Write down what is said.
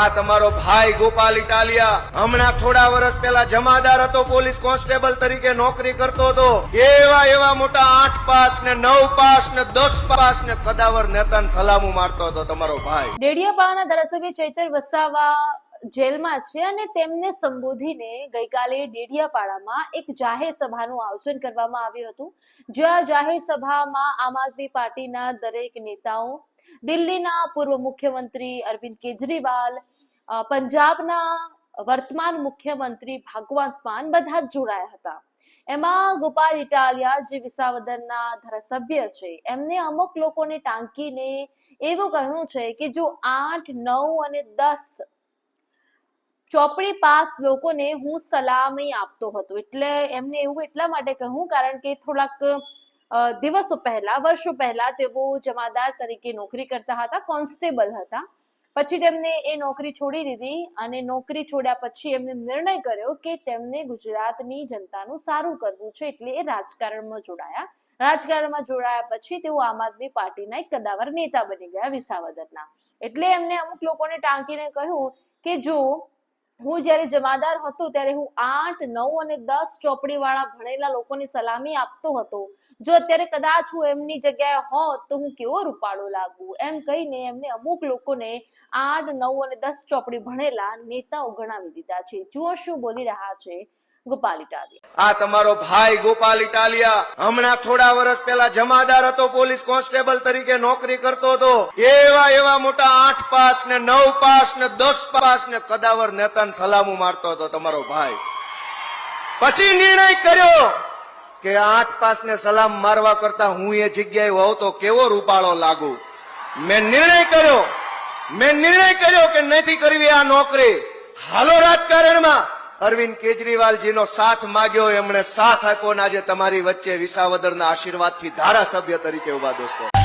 આ તમારો ભાઈ ગોપાલ ઇટાલિયા. હમણાં થોડા વર્ષ પહેલા જમાદાર હતો, પોલીસ કોન્સ્ટેબલ તરીકે નોકરી કરતો હતો. એવા એવા મોટા આઠ પાસ ને નવ પાસ ને દસ પાસ ને કદાવર નેતાને સલામું મારતો હતો તમારો ભાઈ. ડેડિયાપાડાના ધારાસભ્ય ચૈતર વસાવા જેલમાં છે અને તેમને સંબોધીને ગઈકાલે ડેડિયાપાડામાં એક જાહેર સભાનું આયોજન કરવામાં આવ્યું હતું, જ્યાં જાહેર સભામાં આમ આદમી પાર્ટીના દરેક નેતાઓ, દિલ્હીના પૂર્વ મુખ્યમંત્રી અરવિંદ કેજરીવાલ પંજાબના વર્તમાન મુખ્યમંત્રી ભગવંત માન બધા જ જોડાયા હતા. એમાં ગોપાલ ઇટાલિયા જે વિસાવદરના ધારાસભ્ય છે, એમને અમુક લોકોને ટાંકીને એવું કહ્યું છે કે જો આઠ, નવ અને દસ ચોપડી પાસ લોકોને હું સલામી આપતો હતો. એટલે એમને એવું એટલા માટે કહ્યું કારણ કે થોડાક દિવસો પહેલા, વર્ષો પહેલા તેઓ જમાદાર તરીકે નોકરી કરતા હતા, કોન્સ્ટેબલ હતા. પછી તેમને એ નોકરી છોડી દીધી અને નોકરી છોડ્યા પછી એમને નિર્ણય કર્યો કે તેમને ગુજરાતની જનતાનું સારું કરવું છે. એટલે એ રાજકારણમાં જોડાયા. રાજકારણમાં જોડાયા પછી તેઓ આમ આદમી પાર્ટીના એક કદાવર નેતા બની ગયા વિસાવદરના. એટલે એમને અમુક લોકોને ટાંકીને કહ્યું કે જો હું જ્યારે જમાદાર હતો ત્યારે હું આઠ, નવ અને દસ ચોપડી વાળા ભણેલા લોકોની સલામી આપતો હતો. જો અત્યારે કદાચ હું એમની જગ્યાએ હોત તો હું કેવો રૂપાળો લાગુ? એમ કહીને એમને અમુક લોકોને આઠ, નવ અને દસ ચોપડી ભણેલા નેતાઓ ગણાવી દીધા છે. જુઓ શું બોલી રહ્યા છે. ગોપાલ ઇટાલિયા. આ તમારો ભાઈ ગોપાલ ઇટાલિયા હમણાં થોડા વર્ષ પહેલા જમાદાર હતો, પોલીસ કોન્સ્ટેબલ તરીકે નોકરી કરતો હતો. એવા એવા મોટા આઠ પાસ ને નવ પાસ ને દસ પાસ ને કદાવર નેતાને સલામું મારતો હતો તમારો ભાઈ. પછી નિર્ણય કર્યો કે આઠ પાસ ને સલામ મારવા કરતા હું એ જગ્યાએ હોઉં તો કેવો રૂપાળો લાગુ? મેં નિર્ણય કર્યો. મેં નિર્ણય કર્યો કે નથી કરવી આ નોકરી. હાલો રાજકારણમાં. અરવિંદ કેજરીવાલજીનો સાથ માગ્યો, એમણે સાથ આપ્યો આજે તમારી વચ્ચે વિસાવદરના આશીર્વાદથી ધારાસભ્ય તરીકે ઊભા દોસ્તો.